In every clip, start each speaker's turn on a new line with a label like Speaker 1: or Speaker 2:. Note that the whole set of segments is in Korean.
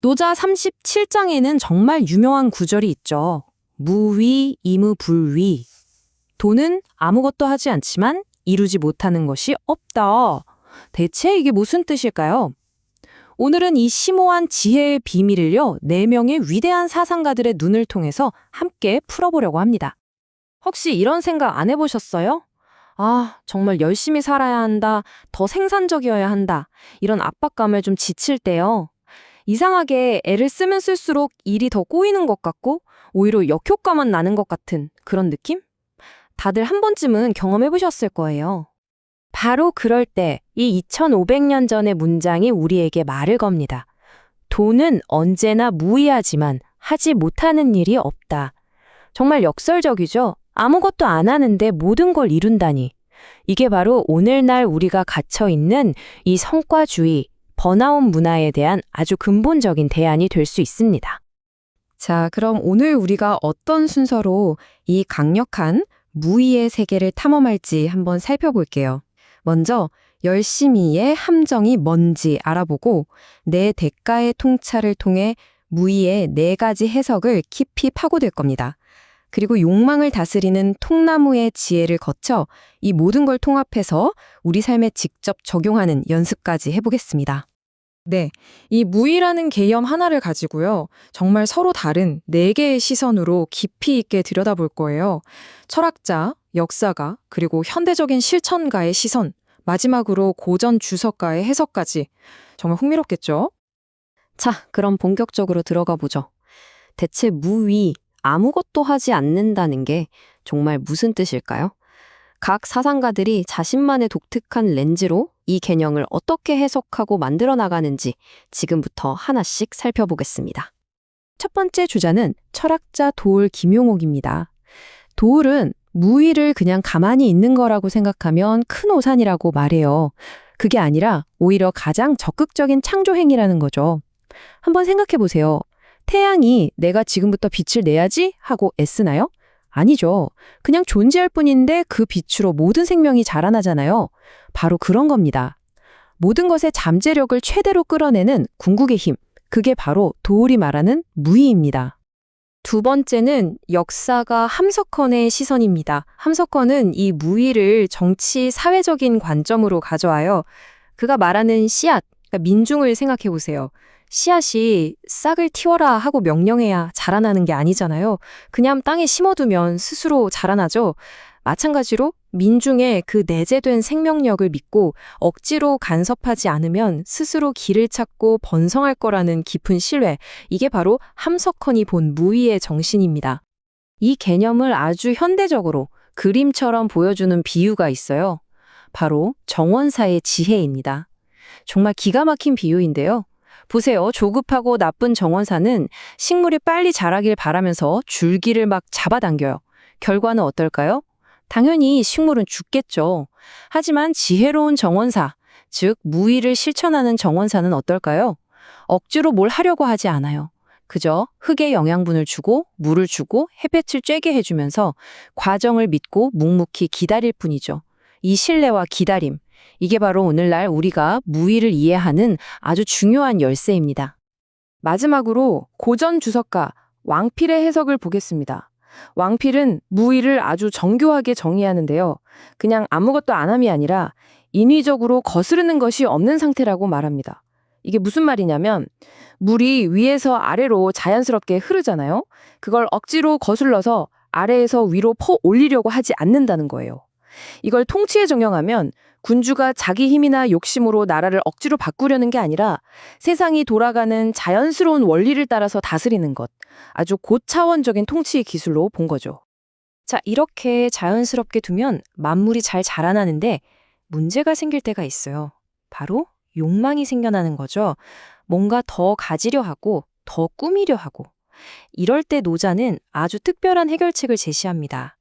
Speaker 1: 노자 37장에는 정말 유명한 구절이 있죠. 무위, 이무, 불위. 도는 아무것도 하지 않지만 이루지 못하는 것이 없다. 대체 이게 무슨 뜻일까요? 오늘은 이 심오한 지혜의 비밀을요, 네 명의 위대한 사상가들의 눈을 통해서 함께 풀어보려고 합니다. 혹시 이런 생각 안 해보셨어요? 아, 정말 열심히 살아야 한다, 더 생산적이어야 한다, 이런 압박감을 좀 지칠 때요. 이상하게 애를 쓰면 쓸수록 일이 더 꼬이는 것 같고, 오히려 역효과만 나는 것 같은 그런 느낌? 다들 한 번쯤은 경험해 보셨을 거예요. 바로 그럴 때 이 2500년 전의 문장이 우리에게 말을 겁니다. 돈은 언제나 무의하지만 하지 못하는 일이 없다. 정말 역설적이죠? 아무것도 안 하는데 모든 걸 이룬다니. 이게 바로 오늘날 우리가 갇혀 있는 이 성과주의, 번아웃 문화에 대한 아주 근본적인 대안이 될 수 있습니다.
Speaker 2: 자, 그럼 오늘 우리가 어떤 순서로 이 강력한 무의의 세계를 탐험할지 한번 살펴볼게요. 먼저 열심히의 함정이 뭔지 알아보고 내 대가의 통찰을 통해 무의의 네 가지 해석을 깊이 파고들 겁니다. 그리고 욕망을 다스리는 통나무의 지혜를 거쳐 이 모든 걸 통합해서 우리 삶에 직접 적용하는 연습까지 해보겠습니다.
Speaker 3: 네, 이 무의라는 개념 하나를 가지고요. 정말 서로 다른 네 개의 시선으로 깊이 있게 들여다볼 거예요. 철학자, 역사가, 그리고 현대적인 실천가의 시선, 마지막으로 고전 주석가의 해석까지. 정말 흥미롭겠죠?
Speaker 1: 자, 그럼 본격적으로 들어가 보죠. 대체 무위, 아무것도 하지 않는다는 게 정말 무슨 뜻일까요? 각 사상가들이 자신만의 독특한 렌즈로 이 개념을 어떻게 해석하고 만들어 나가는지 지금부터 하나씩 살펴보겠습니다. 첫 번째 주자는 철학자 도울 김용옥입니다. 도울은 무의를 그냥 가만히 있는 거라고 생각하면 큰 오산이라고 말해요. 그게 아니라 오히려 가장 적극적인 창조 행위라는 거죠. 한번 생각해 보세요. 태양이 내가 지금부터 빛을 내야지 하고 애쓰나요? 아니죠. 그냥 존재할 뿐인데 그 빛으로 모든 생명이 자라나잖아요. 바로 그런 겁니다. 모든 것의 잠재력을 최대로 끌어내는 궁극의 힘. 그게 바로 도울이 말하는 무의입니다. 두 번째는 역사가 함석헌의 시선입니다. 함석헌은 이 무의를 정치 사회적인 관점으로 가져와요. 그가 말하는 씨앗, 그러니까 민중을 생각해 보세요. 씨앗이 싹을 틔워라 하고 명령해야 자라나는 게 아니잖아요. 그냥 땅에 심어두면 스스로 자라나죠. 마찬가지로 민중의 그 내재된 생명력을 믿고 억지로 간섭하지 않으면 스스로 길을 찾고 번성할 거라는 깊은 신뢰, 이게 바로 함석헌이 본 무의의 정신입니다. 이 개념을 아주 현대적으로 그림처럼 보여주는 비유가 있어요. 바로 정원사의 지혜입니다. 정말 기가 막힌 비유인데요. 보세요. 조급하고 나쁜 정원사는 식물이 빨리 자라길 바라면서 줄기를 막 잡아당겨요. 결과는 어떨까요? 당연히 식물은 죽겠죠. 하지만 지혜로운 정원사, 즉 무의를 실천하는 정원사는 어떨까요? 억지로 뭘 하려고 하지 않아요. 그저 흙에 영양분을 주고 물을 주고 햇볕을 쬐게 해주면서 과정을 믿고 묵묵히 기다릴 뿐이죠. 이 신뢰와 기다림, 이게 바로 오늘날 우리가 무의를 이해하는 아주 중요한 열쇠입니다.
Speaker 3: 마지막으로 고전 주석가 왕필의 해석을 보겠습니다. 왕필은 무의를 아주 정교하게 정의하는데요. 그냥 아무것도 안 함이 아니라 인위적으로 거스르는 것이 없는 상태라고 말합니다. 이게 무슨 말이냐면 물이 위에서 아래로 자연스럽게 흐르잖아요. 그걸 억지로 거슬러서 아래에서 위로 퍼 올리려고 하지 않는다는 거예요. 이걸 통치에 적용하면 군주가 자기 힘이나 욕심으로 나라를 억지로 바꾸려는 게 아니라 세상이 돌아가는 자연스러운 원리를 따라서 다스리는 것. 아주 고차원적인 통치의 기술로 본 거죠.
Speaker 1: 자, 이렇게 자연스럽게 두면 만물이 잘 자라나는데 문제가 생길 때가 있어요. 바로 욕망이 생겨나는 거죠. 뭔가 더 가지려 하고 더 꾸미려 하고. 이럴 때 노자는 아주 특별한 해결책을 제시합니다.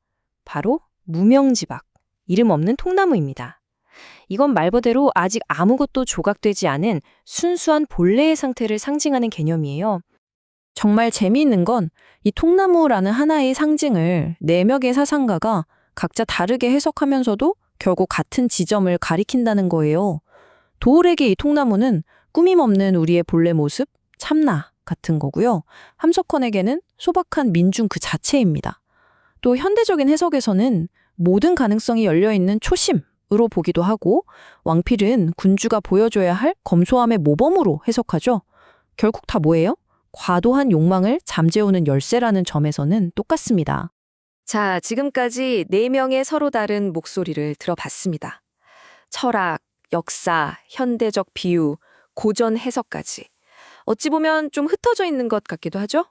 Speaker 1: 바로 무명지박, 이름 없는 통나무입니다. 이건 말 그대로 아직 아무것도 조각되지 않은 순수한 본래의 상태를 상징하는 개념이에요. 정말 재미있는 건 이 통나무라는 하나의 상징을 네 명의 사상가가 각자 다르게 해석하면서도 결국 같은 지점을 가리킨다는 거예요. 도울에게 이 통나무는 꾸밈 없는 우리의 본래 모습,
Speaker 4: 참나 같은 거고요. 함석헌에게는 소박한 민중 그 자체입니다. 또 현대적인 해석에서는 모든 가능성이 열려 있는 초심 으로 보기도 하고 왕필은 군주가 보여줘야 할 검소함의 모범으로 해석하죠. 결국 다 뭐예요? 과도한 욕망을 잠재우는 열쇠라는 점에서는 똑같습니다.
Speaker 1: 자, 지금까지 네 명의 서로 다른 목소리를 들어봤습니다. 철학, 역사, 현대적 비유, 고전 해석까지. 어찌 보면 좀 흩어져 있는 것 같기도 하죠?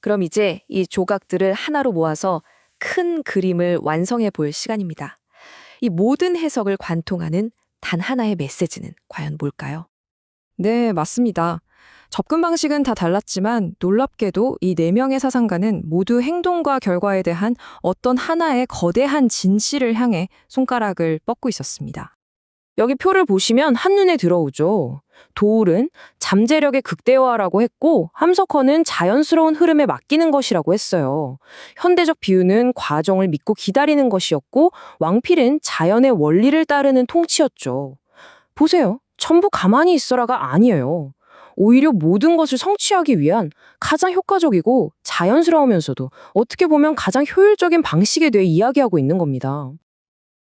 Speaker 1: 그럼 이제 이 조각들을 하나로 모아서 큰 그림을 완성해 볼 시간입니다. 이 모든 해석을 관통하는 단 하나의 메시지는 과연 뭘까요?
Speaker 2: 네, 맞습니다. 접근 방식은 다 달랐지만 놀랍게도 이 네 명의 사상가는 모두 행동과 결과에 대한 어떤 하나의 거대한 진실을 향해 손가락을 뻗고 있었습니다.
Speaker 3: 여기 표를 보시면 한눈에 들어오죠. 도울은 잠재력의 극대화라고 했고 함석헌은 자연스러운 흐름에 맡기는 것이라고 했어요. 현대적 비유는 과정을 믿고 기다리는 것이었고 왕필은 자연의 원리를 따르는 통치였죠. 보세요. 전부 가만히 있어라가 아니에요. 오히려 모든 것을 성취하기 위한 가장 효과적이고 자연스러우면서도 어떻게 보면 가장 효율적인 방식에 대해 이야기하고 있는 겁니다.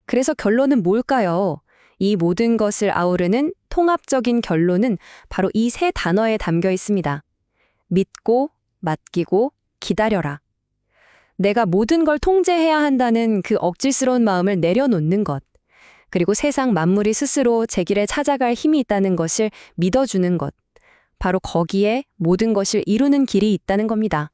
Speaker 1: 그래서 결론은 뭘까요? 이 모든 것을 아우르는 통합적인 결론은 바로 이 세 단어에 담겨 있습니다. 믿고, 맡기고, 기다려라. 내가 모든 걸 통제해야 한다는 그 억지스러운 마음을 내려놓는 것. 그리고 세상 만물이 스스로 제 길에 찾아갈 힘이 있다는 것을 믿어주는 것. 바로 거기에 모든 것을 이루는 길이 있다는 겁니다.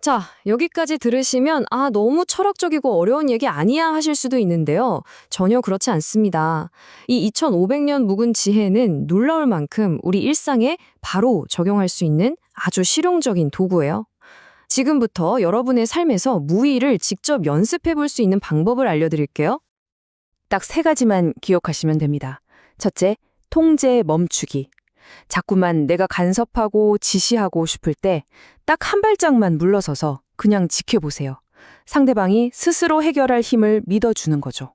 Speaker 1: 자, 여기까지 들으시면 아, 너무 철학적이고 어려운 얘기 아니야 하실 수도 있는데요. 전혀 그렇지 않습니다. 이 2500년 묵은 지혜는 놀라울 만큼 우리 일상에 바로 적용할 수 있는 아주 실용적인 도구예요. 지금부터 여러분의 삶에서 무의를 직접 연습해 볼 수 있는 방법을 알려드릴게요.
Speaker 3: 딱 세 가지만 기억하시면 됩니다. 첫째, 통제 멈추기. 자꾸만 내가 간섭하고 지시하고 싶을 때 딱 한 발짝만 물러서서 그냥 지켜보세요. 상대방이 스스로 해결할 힘을 믿어주는 거죠.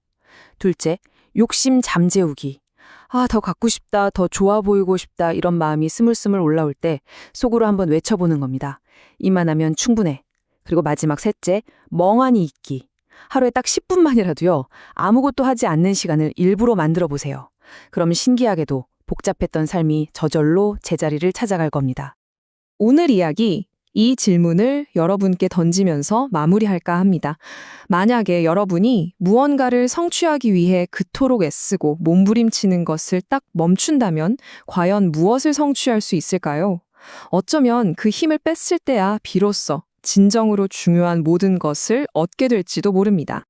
Speaker 3: 둘째, 욕심 잠재우기. 아, 더 갖고 싶다, 더 좋아 보이고 싶다, 이런 마음이 스물스물 올라올 때 속으로 한번 외쳐보는 겁니다. 이만하면 충분해. 그리고 마지막 셋째, 멍하니 있기. 하루에 딱 10분만이라도요, 아무것도 하지 않는 시간을 일부러 만들어 보세요. 그럼 신기하게도 복잡했던 삶이 저절로 제자리를 찾아갈 겁니다.
Speaker 2: 오늘 이야기 이 질문을 여러분께 던지면서 마무리할까 합니다. 만약에 여러분이 무언가를 성취하기 위해 그토록 애쓰고 몸부림치는 것을 딱 멈춘다면 과연 무엇을 성취할 수 있을까요? 어쩌면 그 힘을 뺐을 때야 비로소 진정으로 중요한 모든 것을 얻게 될지도 모릅니다.